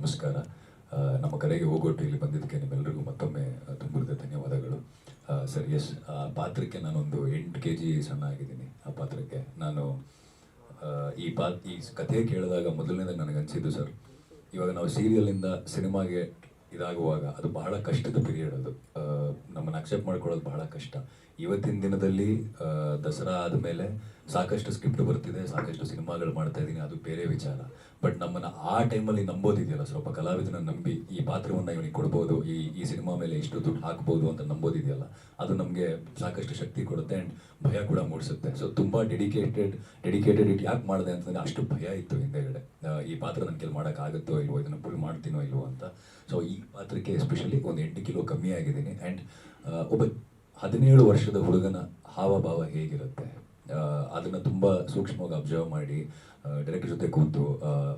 ನಮಸ್ಕಾರ. ನಮ್ಮ ಕರೆಗೆ ಹೋಗೊಟ್ಟು ಇಲ್ಲಿ ಬಂದಿದ್ದಕ್ಕೆ ನಿಮ್ಮೆಲ್ಲರಿಗೂ ಮತ್ತೊಮ್ಮೆ ತುಂಬಿದ ಧನ್ಯವಾದಗಳು. ಸರ್, ಎಸ್, ಆ, ಪಾತ್ರಕ್ಕೆ ನಾನೊಂದು ಎಂಟು ಕೆ ಜಿ ಸಣ್ಣ ಆಗಿದ್ದೀನಿ. ಆ ಪಾತ್ರಕ್ಕೆ ನಾನು ಈ ಪಾ ಈ ಕಥೆ ಕೇಳಿದಾಗ ಮೊದಲನೇದಾಗ ನನಗೆ ಅನಿಸಿದ್ದು ಸರ್, ಇವಾಗ ನಾವು ಸೀರಿಯಲಿಂದ ಸಿನಿಮಾಗೆ ಇದಾಗುವಾಗ ಅದು ಬಹಳ ಕಷ್ಟದ ಪೀರಿಯಡ್ ಅದು. ನಮ್ಮನ್ನ ಅಕ್ಸೆಪ್ಟ್ ಮಾಡ್ಕೊಳ್ಳೋದು ಬಹಳ ಕಷ್ಟ. ಇವತ್ತಿನ ದಿನದಲ್ಲಿ ದಸರಾ ಆದಮೇಲೆ ಸಾಕಷ್ಟು ಸ್ಕ್ರಿಪ್ಟ್ ಬರ್ತಿದೆ, ಸಾಕಷ್ಟು ಸಿನಿಮಾಗಳು ಮಾಡ್ತಾ ಇದ್ದೀನಿ, ಅದು ಬೇರೆ ವಿಚಾರ. ಬಟ್ ನಮ್ಮನ್ನು ಆ ಟೈಮಲ್ಲಿ ನಂಬೋದಿದೆಯಲ್ಲ, ಸ್ವಲ್ಪ ಕಲಾವಿದನ ನಂಬಿ ಈ ಪಾತ್ರವನ್ನು ಇವನಿಗೆ ಕೊಡ್ಬೋದು, ಈ ಈ ಸಿನಿಮಾ ಮೇಲೆ ಇಷ್ಟು ದುಡ್ಡು ಹಾಕ್ಬೋದು ಅಂತ ನಂಬೋದಿದೆಯಲ್ಲ. ಅದು ನಮಗೆ ಸಾಕಷ್ಟು ಶಕ್ತಿ ಕೊಡುತ್ತೆ ಆ್ಯಂಡ್ ಭಯ ಕೂಡ ಮೂಡಿಸುತ್ತೆ. ಸೊ ತುಂಬ ಡೆಡಿಕೇಟೆಡ್ ಡೆಡಿಕೇಟೆಡ್ ಇಟ್ ಯಾಕೆ ಮಾಡಿದೆ ಅಂತಂದರೆ ಅಷ್ಟು ಭಯ ಇತ್ತು ಹಿಂದೆಗಡೆ. ಈ ಪಾತ್ರ ನನ್ನ ಕೆಲ ಮಾಡೋಕ್ಕಾಗುತ್ತೋ ಇಲ್ವೋ, ಇದನ್ನು ಫುಲ್ ಮಾಡ್ತೀನೋ ಇಲ್ವೋ ಅಂತ. ಸೊ ಈ ಪಾತ್ರಕ್ಕೆ ಎಸ್ಪೆಷಲಿ ಒಂದು ಎಂಟು ಕಿಲೋ ಕಮ್ಮಿ ಆಗಿದ್ದೀನಿ. ಆ್ಯಂಡ್ ಒಬ್ಬ ಹದಿನೇಳು ವರ್ಷದ ಹುಡುಗನ ಹಾವಭಾವ ಹೇಗಿರುತ್ತೆ? ಅದನ್ನ ತುಂಬ ಸೂಕ್ಷ್ಮವಾಗಿ ಅಬ್ಸರ್ವ್ ಮಾಡಿ ಡೈರೆಕ್ಟರ್ ಜೊತೆ ಕೂತು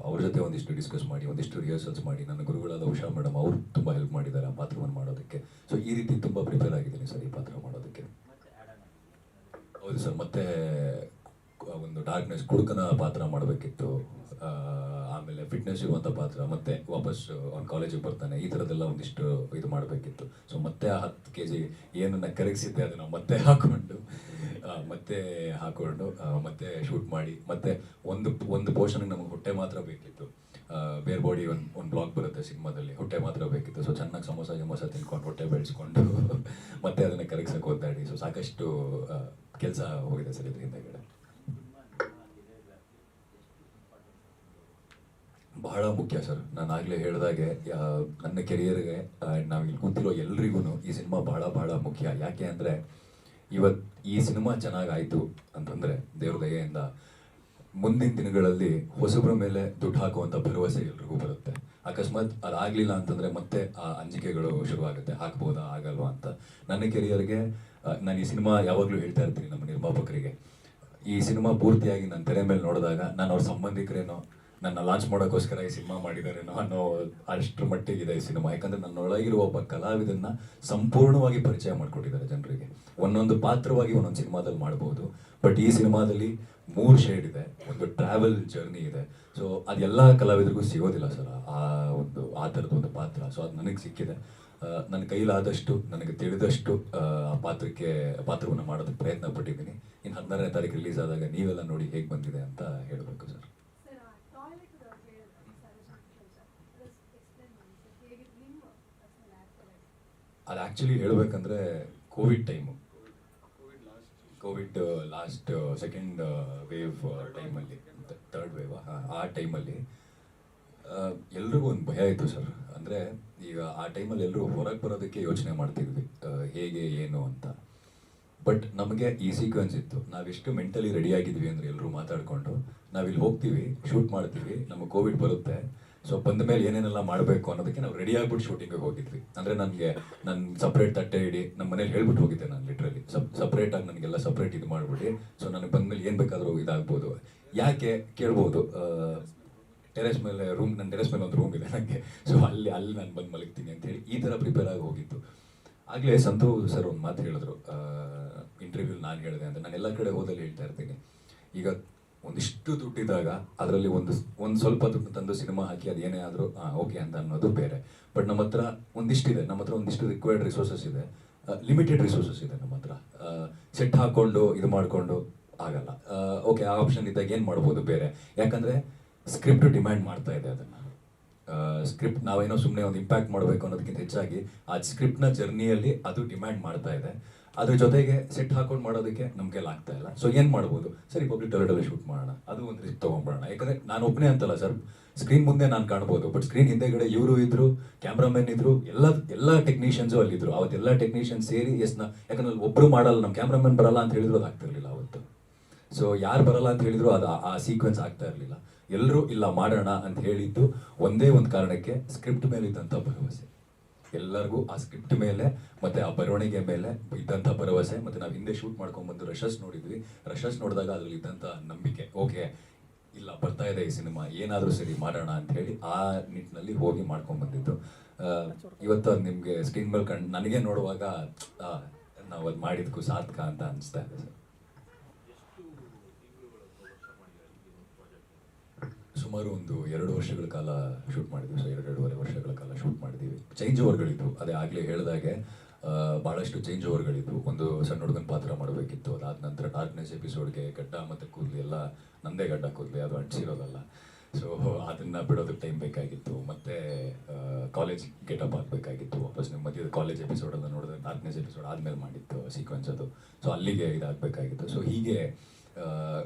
ಅವ್ರ ಜೊತೆ ಒಂದಿಷ್ಟು ಡಿಸ್ಕಸ್ ಮಾಡಿ, ಒಂದಿಷ್ಟು ರಿಹರ್ಸಲ್ಸ್ ಮಾಡಿ, ನನ್ನ ಗುರುಗಳಾದ ಉಷಾ ಮೇಡಮ್ ಅವರು ತುಂಬ ಹೆಲ್ಪ್ ಮಾಡಿದ್ದಾರೆ ಆ ಪಾತ್ರವನ್ನು ಮಾಡೋದಕ್ಕೆ. ಸೊ ಈ ರೀತಿ ತುಂಬ ಪ್ರಿಪೇರ್ ಆಗಿದ್ದೀನಿ ಸರ್ ಈ ಪಾತ್ರ ಮಾಡೋದಕ್ಕೆ. ಹೌದು ಸರ್, ಮತ್ತೆ ಒಂದು ಡಾರ್ಕ್ನೆಸ್ ಕುಡುಕನ ಪಾತ್ರ ಮಾಡಬೇಕಿತ್ತು. ಆಮೇಲೆ ಫಿಟ್ನೆಸ್ ಇರುವಂಥ ಪಾತ್ರ ಮತ್ತೆ ವಾಪಸ್ ಅವ್ನು ಕಾಲೇಜಿಗೆ ಬರ್ತಾನೆ ಈ ಥರದ್ದೆಲ್ಲ ಒಂದಿಷ್ಟು ಇದು ಮಾಡಬೇಕಿತ್ತು. ಸೊ ಮತ್ತೆ ಆ ಹತ್ತು ಕೆ ಜಿ ಏನನ್ನ ಕರಗಿಸಿದ್ದೆ ಅದನ್ನು ಮತ್ತೆ ಹಾಕೊಂಡು ಆ, ಮತ್ತೆ ಹಾಕೊಂಡು ಮತ್ತೆ ಶೂಟ್ ಮಾಡಿ ಮತ್ತೆ ಒಂದು ಒಂದು ಪೋರ್ಷನ್ಗೆ ನಮಗೆ ಹೊಟ್ಟೆ ಮಾತ್ರ ಬೇಕಿತ್ತು. ಬೇರ್ ಬಾಡಿ ಒಂದು ಒಂದು ಬ್ಲಾಕ್ ಬರುತ್ತೆ ಸಿನಿಮಾದಲ್ಲಿ ಹೊಟ್ಟೆ ಮಾತ್ರ ಬೇಕಿತ್ತು. ಸೊ ಚೆನ್ನಾಗಿ ಸಮೋಸ ಗಿಮೋಸ ತಿನ್ಕೊಂಡು ಹೊಟ್ಟೆ ಬೆಳೆಸ್ಕೊಂಡು ಮತ್ತೆ ಅದನ್ನು ಕರಗಿಸೋಕೆ ಓದಾಡಿ ಸೊ ಸಾಕಷ್ಟು ಕೆಲಸ ಹೋಗಿದೆ ಸರ್ ಇದ್ರ ಬಹಳ ಮುಖ್ಯ ಸರ್. ನಾನು ಆಗಲೇ ಹೇಳಿದಾಗೆ ನನ್ನ ಕೆರಿಯರ್ಗೆ ನಾವು ಇಲ್ಲಿ ಕೂತಿರೋ ಎಲ್ರಿಗೂ ಈ ಸಿನಿಮಾ ಬಹಳ ಬಹಳ ಮುಖ್ಯ. ಯಾಕೆ ಅಂದರೆ ಇವತ್ತು ಈ ಸಿನಿಮಾ ಚೆನ್ನಾಗಾಯಿತು ಅಂತಂದರೆ ದೇವ್ರ ದಯೆಯಿಂದ ಮುಂದಿನ ದಿನಗಳಲ್ಲಿ ಹೊಸಬ್ರ ಮೇಲೆ ದುಡ್ಡು ಹಾಕುವಂಥ ಭರವಸೆ ಎಲ್ರಿಗೂ ಬರುತ್ತೆ. ಅಕಸ್ಮಾತ್ ಅದಾಗಲಿಲ್ಲ ಅಂತಂದರೆ ಮತ್ತೆ ಆ ಅಂಜಿಕೆಗಳು ಶುರುವಾಗುತ್ತೆ. ಹಾಕ್ಬೋದಾ, ಆಗಲ್ವಾ ಅಂತ. ನನ್ನ ಕೆರಿಯರ್ಗೆ ನಾನು ಈ ಸಿನಿಮಾ ಯಾವಾಗಲೂ ಹೇಳ್ತಾ ಇರ್ತೀನಿ ನಮ್ಮ ನಿರ್ಮಾಪಕರಿಗೆ. ಈ ಸಿನಿಮಾ ಪೂರ್ತಿಯಾಗಿ ನನ್ನ ತೆರೆ ಮೇಲೆ ನೋಡಿದಾಗ ನಾನು ಅವ್ರ ಸಂಬಂಧಿಕರೇನೋ ನನ್ನ ಲಾಂಚ್ ಮಾಡೋಕ್ಕೋಸ್ಕರ ಈ ಸಿನಿಮಾ ಮಾಡಿದ್ದಾರೆ ಅನ್ನೋ ಅಷ್ಟರ ಮಟ್ಟಿಗಿದೆ ಈ ಸಿನಿಮಾ. ಯಾಕಂದ್ರೆ ನನ್ನೊಳಗಿರುವ ಒಬ್ಬ ಕಲಾವಿದನ್ನ ಸಂಪೂರ್ಣವಾಗಿ ಪರಿಚಯ ಮಾಡಿಕೊಟ್ಟಿದ್ದಾರೆ ಜನರಿಗೆ. ಒಂದೊಂದು ಪಾತ್ರವಾಗಿ ಒಂದೊಂದು ಸಿನಿಮಾದಲ್ಲಿ ಮಾಡ್ಬೋದು. ಬಟ್ ಈ ಸಿನಿಮಾದಲ್ಲಿ ಮೂರು ಶೇಡ್ ಇದೆ. ಒಂದು ಟ್ರಾವೆಲ್ ಜರ್ನಿ ಇದೆ. ಸೊ ಅದೆಲ್ಲ ಕಲಾವಿದರಿಗೂ ಸಿಗೋದಿಲ್ಲ ಸರ್ ಆ ಒಂದು ಆ ಥರದ ಒಂದು ಪಾತ್ರ. ಸೊ ಅದು ನನಗೆ ಸಿಕ್ಕಿದೆ. ನನ್ನ ಕೈಲಾದಷ್ಟು ನನಗೆ ತಿಳಿದಷ್ಟು, ಆ ಪಾತ್ರಕ್ಕೆ ಪಾತ್ರವನ್ನು ಮಾಡೋದಕ್ಕೆ ಪ್ರಯತ್ನ ಪಟ್ಟಿದ್ದೀನಿ. ಇನ್ನು ಹದಿನಾರನೇ ತಾರೀಕು ರಿಲೀಸ್ ಆದಾಗ ನೀವೆಲ್ಲ ನೋಡಿ ಹೇಗೆ ಬಂದಿದೆ ಅಂತ ಹೇಳಬೇಕು ಸರ್ ಸರ್ ಆ ಟಾಯ್ಲೆಟ್ ಹೇಳಿದ್ರು ಸರ್ ಸರ್ ಎಕ್ಸ್ಪ್ಲೇನ್ ಮಾಡಿ ಸರ್ ಹೇಗೆ ನಿಮ್ಮ ಪರ್ಸನಲ್ ಆಗ್ತದೆ ಅದು ಆ್ಯಕ್ಚುಲಿ ಹೇಳಬೇಕಂದ್ರೆ Covid time Covid last second wave ಟೈಮಲ್ಲಿ ತರ್ಡ್ ವೇವ್ ಆ? ಟೈಮಲ್ಲಿ ಎಲ್ರಿಗೂ ಒಂದು ಭಯ ಇತ್ತು ಸರ್ ಅಂದರೆ ಈಗ ಆ ಟೈಮಲ್ಲಿ ಎಲ್ಲರೂ ಹೊರಗೆ ಬರೋದಕ್ಕೆ ಯೋಚನೆ ಮಾಡ್ತಿದ್ವಿ. ಹೇಗೆ, ಏನು ಅಂತ. ಬಟ್ ನಮಗೆ ಈ ಸೀಕ್ವೆನ್ಸ್ ಇತ್ತು. ನಾವೆಷ್ಟು ಮೆಂಟಲಿ ರೆಡಿ ಆಗಿದ್ವಿ ಅಂದರೆ ಎಲ್ಲರೂ ಮಾತಾಡಿಕೊಂಡು, ನಾವಿಲ್ಲಿ ಹೋಗ್ತೀವಿ ಶೂಟ್ ಮಾಡ್ತೀವಿ, ನಮಗೆ ಕೋವಿಡ್ ಬರುತ್ತೆ. ಸೊ ಬಂದ ಮೇಲೆ ಏನೇನೆಲ್ಲ ಮಾಡಬೇಕು ಅನ್ನೋದಕ್ಕೆ ನಾವು ರೆಡಿ ಆಗ್ಬಿಟ್ಟು ಶೂಟಿಂಗಿಗೆ ಹೋಗಿದ್ವಿ. ಅಂದರೆ ನನಗೆ ನನ್ನ ಸಪ್ರೇಟ್ ತಟ್ಟೆ ಇಡಿ ನಮ್ಮ ಮನೇಲಿ ಹೇಳ್ಬಿಟ್ಟು ಹೋಗಿದ್ದೆ ನಾನು ಲಿಟ್ರಲಿ ಸಪ್ ಸಪ್ರೇಟಾಗಿ ನನಗೆಲ್ಲ ಸಪ್ರೇಟ್ ಇದು ಮಾಡಿಬಿಟ್ಟು ಸೊ ನನಗೆ ಬಂದಮೇಲೆ ಏನು ಬೇಕಾದರೂ ಇದಾಗ್ಬೋದು. ಯಾಕೆ ಕೇಳ್ಬೋದು ಟೆರೆಸ್ ಮೇಲೆ ರೂಮ್ ನನ್ನ ಟೆರೆಸ್ ಮೇಲೆ ಒಂದು ರೂಮ್ ಇದೆ ನನಗೆ ಸೊ ಅಲ್ಲಿ ಅಲ್ಲಿ ನಾನು ಬಂದು ಮಲಗ್ತೀನಿ ಅಂತ ಹೇಳಿ ಈ ಥರ ಪ್ರಿಪೇರ್ ಆಗಿ ಹೋಗಿತ್ತು ಆಗಲೇ ಸಂತು ಸರ್ ಒಂದು ಮಾತು ಹೇಳಿದ್ರು ಇಂಟರ್ವ್ಯೂ ನಾನು ಹೇಳಿದೆ ಅಂತ. ನಾನು ಎಲ್ಲ ಕಡೆ ಹೋದಲ್ಲಿ ಹೇಳ್ತಾ ಇರ್ತೀನಿ. ಈಗ ಒಂದಿಷ್ಟು ದುಡ್ಡಿದ್ದಾಗ ಅದರಲ್ಲಿ ಒಂದು ಒಂದು ಸ್ವಲ್ಪ ದುಡ್ಡು ತಂದು ಸಿನಿಮಾ ಹಾಕಿ ಅದೇನೇ ಆದರೂ ಓಕೆ ಅಂತ ಅನ್ನೋದು ಬೇರೆ. ಬಟ್ ನಮ್ಮ ಹತ್ರ ಒಂದಿಷ್ಟಿದೆ, ನಮ್ಮ ಹತ್ರ ಒಂದಿಷ್ಟು ರಿಕ್ವೈರ್ಡ್ ರಿಸೋರ್ಸಸ್ ಇದೆ. ಲಿಮಿಟೆಡ್ ರಿಸೋರ್ಸಸ್ ಇದೆ ನಮ್ಮ ಹತ್ರ. ಸೆಟ್ ಹಾಕ್ಕೊಂಡು ಇದು ಮಾಡಿಕೊಂಡು ಆಗಲ್ಲ. ಓಕೆ, ಆ ಆಪ್ಷನ್ ಇದ್ದಾಗ ಏನು ಮಾಡ್ಬೋದು ಬೇರೆ? ಯಾಕಂದರೆ ಸ್ಕ್ರಿಪ್ಟ್ ಡಿಮ್ಯಾಂಡ್ ಮಾಡ್ತಾ ಇದೆ ಅದನ್ನು. ಸ್ಕ್ರಿಪ್ಟ್ ನಾವೇನೋ ಸುಮ್ಮನೆ ಒಂದು ಇಂಪ್ಯಾಕ್ಟ್ ಮಾಡಬೇಕು ಅನ್ನೋದಕ್ಕಿಂತ ಹೆಚ್ಚಾಗಿ ಆ ಸ್ಕ್ರಿಪ್ಟ್ನ ಜರ್ನಿಯಲ್ಲಿ ಅದು ಡಿಮ್ಯಾಂಡ್ ಮಾಡ್ತಾ ಇದೆ. ಅದ್ರ ಜೊತೆಗೆ ಸೆಟ್ ಹಾಕೊಂಡು ಮಾಡೋದಕ್ಕೆ ನಮಗೆ ಆಗ್ತಾ ಇಲ್ಲ. ಸೊ ಏನು ಮಾಡ್ಬೋದು? ಸರಿ ಪಬ್ಲಿಕ್ ಟಾಯ್ಲೆಟಲ್ಲಿ ಶೂಟ್ ಮಾಡೋಣ. ಅದು ಒಂದು ರಿಸ್ಕ್ ತೊಗೊಂಡ್ಬಿಡೋಣ. ಯಾಕಂದ್ರೆ ನಾನು ಒಬ್ಬನೇ ಅಂತಲ್ಲ ಸರ್ ಸ್ಕ್ರೀನ್ ಮುಂದೆ ನಾನು ಕಾಣ್ಬೋದು. ಬಟ್ ಸ್ಕ್ರೀನ್ ಹಿಂದೆಗಡೆ ಇವರು ಇದ್ರು ಕ್ಯಾಮ್ರಾಮನ್ ಇದ್ರು, ಎಲ್ಲ ಎಲ್ಲ ಟೆಕ್ನಿಷಿಯನ್ಸು ಅಲ್ಲಿದ್ರು. ಅವತ್ತೆಲ್ಲ ಟೆಕ್ನಿಷಿಯನ್ ಸೇರಿ ಎಸ್ ನಾ, ಯಾಕಂದ್ರೆ ಒಬ್ರು ಮಾಡಲ್ಲ ನಮ್ಮ ಕ್ಯಾಮ್ರಾಮನ್ ಬರಲ್ಲ ಅಂತ ಹೇಳಿದ್ರು ಅದು ಸೊ ಯಾರು ಬರಲ್ಲ ಅಂತ ಹೇಳಿದ್ರು ಅದು ಆ- ಸೀಕ್ವೆನ್ಸ್ ಆಗ್ತಾ ಇರಲಿಲ್ಲ. ಎಲ್ಲರೂ ಇಲ್ಲ ಮಾಡೋಣ ಅಂತ ಹೇಳಿದ್ದು ಒಂದೇ ಒಂದು ಕಾರಣಕ್ಕೆ ಸ್ಕ್ರಿಪ್ಟ್ ಮೇಲೆ ಇದ್ದಂಥ ಭರವಸೆ. ಎಲ್ಲರಿಗೂ ಆ ಸ್ಕ್ರಿಪ್ಟ್ ಮೇಲೆ ಮತ್ತೆ ಆ ಬರವಣಿಗೆ ಮೇಲೆ ಇದ್ದಂಥ ಭರವಸೆ. ಮತ್ತೆ ನಾವು ಹಿಂದೆ ಶೂಟ್ ಮಾಡ್ಕೊಂಡ್ ಬಂದು ರಶಸ್ ನೋಡಿದ್ವಿ. ರಶಸ್ ನೋಡಿದಾಗ ಅದ್ರಲ್ಲಿ ಇದ್ದಂಥ ನಂಬಿಕೆ. ಓಕೆ ಇಲ್ಲ ಬರ್ತಾ ಇದೆ ಈ ಸಿನಿಮಾ. ಏನಾದರೂ ಸರಿ ಮಾಡೋಣ ಅಂತ ಹೇಳಿ ಆ ನಿಟ್ಟಿನಲ್ಲಿ ಹೋಗಿ ಮಾಡ್ಕೊಂಡು ಬಂದಿದ್ದು. ಇವತ್ತು ಅದು ನಿಮಗೆ ಸ್ಕ್ರೀನ್ ಮೇಲೆ ಕಂಡು, ನನಗೆ ನೋಡುವಾಗ ನಾವು ಅದು ಮಾಡಿದ್ಕು ಸಾರ್ಥಕ ಅಂತ ಅನಿಸ್ತಾ ಇದೆ ಸರ್. ಸುಮಾರು ಒಂದು ಎರಡು ವರ್ಷಗಳ ಕಾಲ ಶೂಟ್ ಮಾಡಿದ್ವಿ. ಸೊ ಎರಡೆರಡೂವರೆ ವರ್ಷಗಳ ಕಾಲ ಶೂಟ್ ಮಾಡಿದ್ವಿ ಚೇಂಜ್ ಓವರ್ಗಳಿತ್ತು ಅದೇ ಆಗಲೇ ಹೇಳಿದಾಗೆ ಭಾಳಷ್ಟು ಚೇಂಜ್ ಓವರ್ಗಳಿತ್ತು ಒಂದು ಸಣ್ಣ ಹುಡುಗನ ಪಾತ್ರ ಮಾಡಬೇಕಿತ್ತು. ಅದಾದ ನಂತರ ಡಾರ್ಕ್ನೆಸ್ ಎಪಿಸೋಡ್ಗೆ ಗಡ್ಡ ಮತ್ತು ಕೂದಲು ಎಲ್ಲ ನಂದೇ ಗಡ್ಡ ಕೂದಲು ಅದು ಅಂಟಿಸಿರೋದಲ್ಲ. ಸೊ ಅದನ್ನು ಬಿಡೋದಕ್ಕೆ ಟೈಮ್ ಬೇಕಾಗಿತ್ತು. ಮತ್ತು ಕಾಲೇಜ್ ಗೆಟಪ್ ಆಗಬೇಕಾಗಿತ್ತು. ವಾಪಸ್ ನಿಮ್ಮ ಮಧ್ಯದ ಕಾಲೇಜ್ ಎಪಿಸೋಡೆಲ್ಲ ನೋಡಿದ್ರೆ ಡಾರ್ಕ್ನೆಸ್ ಎಪಿಸೋಡ್ ಆದಮೇಲೆ ಮಾಡಿತ್ತು ಸೀಕ್ವೆನ್ಸ್ ಅದು. ಸೊ ಅಲ್ಲಿಗೆ ಇದಾಗಬೇಕಾಗಿತ್ತು. ಸೊ ಹೀಗೆ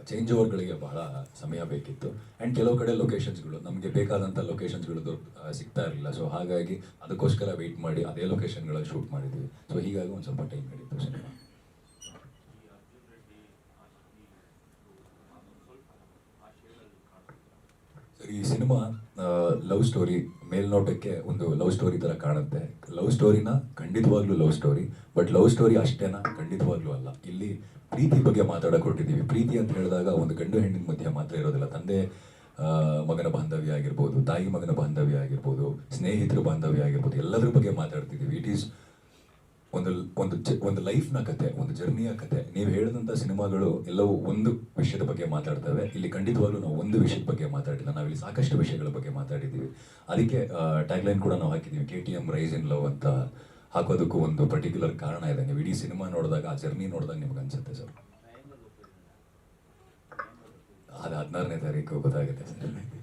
ಚೇಂಜ್ ಓವರ್ಗಳಿಗೆ ಬಹಳ ಸಮಯ ಬೇಕಿತ್ತು. ಆ್ಯಂಡ್ ಕೆಲವು ಕಡೆ ಲೊಕೇಶನ್ಸ್ಗಳು ನಮಗೆ ಬೇಕಾದಂಥ ಲೊಕೇಶನ್ಸ್ಗಳು ಗಳು ಸಿಗ್ತಾ ಇರಲಿಲ್ಲ. ಸೊ ಹಾಗಾಗಿ ಅದಕ್ಕೋಸ್ಕರ ವೆಯ್ಟ್ ಮಾಡಿ, ಅದೇ ಲೊಕೇಶನ್ಗಳಲ್ಲಿ ಶೂಟ್ ಮಾಡಿದ್ವಿ. ಸೊ ಹೀಗಾಗಿ ಒಂದು ಸ್ವಲ್ಪ ಟೈಮ್ ಹಿಡಿತು ಸಿನಿಮಾ ಸರ್ ಈ ಸಿನಿಮಾ ಲವ್ ಸ್ಟೋರಿ ಮೇಲ್ನೋಟಕ್ಕೆ ಒಂದು ಲವ್ ಸ್ಟೋರಿ ಥರ ಕಾಣುತ್ತೆ. ಲವ್ ಸ್ಟೋರಿನ ಖಂಡಿತವಾಗ್ಲೂ love story, but love story ಅಷ್ಟೇನಾ? ಖಂಡಿತವಾಗ್ಲೂ ಅಲ್ಲ. ಇಲ್ಲಿ ಪ್ರೀತಿ ಬಗ್ಗೆ ಮಾತಾಡಕೊಟ್ಟಿದ್ದೀವಿ. ಪ್ರೀತಿ ಅಂತ ಹೇಳಿದಾಗ ಒಂದು ಗಂಡು ಹೆಣ್ಣಿನ ಮಧ್ಯೆ ಮಾತ್ರ ಇರೋದಿಲ್ಲ. ತಂದೆ ಮಗನ ಬಾಂಧವ್ಯ ಆಗಿರ್ಬೋದು, ತಾಯಿ ಮಗನ ಬಾಂಧವ್ಯ ಆಗಿರ್ಬೋದು, ಸ್ನೇಹಿತರ ಬಾಂಧವ್ಯ ಆಗಿರ್ಬೋದು, ಎಲ್ಲದರ ಬಗ್ಗೆ ಮಾತಾಡ್ತಿದ್ದೀವಿ. ಇಟ್ ಈಸ್ ಒಂದು ಒಂದು ಜ- ಒಂದು ಲೈಫ್ನ ಕತೆ ಒಂದು ಜರ್ನಿಯ ಕತೆ ನೀವು ಹೇಳಿದಂಥ ಸಿನಿಮಾಗಳು ಎಲ್ಲವೂ ಒಂದು ವಿಷಯದ ಬಗ್ಗೆ ಮಾತಾಡ್ತವೆ. ಇಲ್ಲಿ ಖಂಡಿತವಾಗ್ಲೂ ನಾವು ಒಂದು ವಿಷಯದ ಬಗ್ಗೆ ಮಾತಾಡಿಲ್ಲ. ನಾವಿಲ್ಲಿ ಸಾಕಷ್ಟು ವಿಷಯಗಳ ಬಗ್ಗೆ ಮಾತಾಡಿದ್ದೀವಿ. ಅದಕ್ಕೆ ಟ್ಯಾಗ್ಲೈನ್ ಕೂಡ ನಾವು ಹಾಕಿದ್ದೀವಿ. K T M rise in love ಅಂತ ಹಾಕೋದಕ್ಕೂ ಒಂದು ಪರ್ಟಿಕ್ಯುಲರ್ ಕಾರಣ ಇದೆ. ನೀವು ಇಡೀ ಸಿನಿಮಾ ನೋಡಿದಾಗ ಆ ಜರ್ನಿ ನೋಡಿದಾಗ ನಿಮ್ಗೆ ಅನ್ಸುತ್ತೆ ಸರ್. ಅದು ಹದಿನಾರನೇ ತಾರೀಕು ಗೊತ್ತಾಗುತ್ತೆ ಸರ್.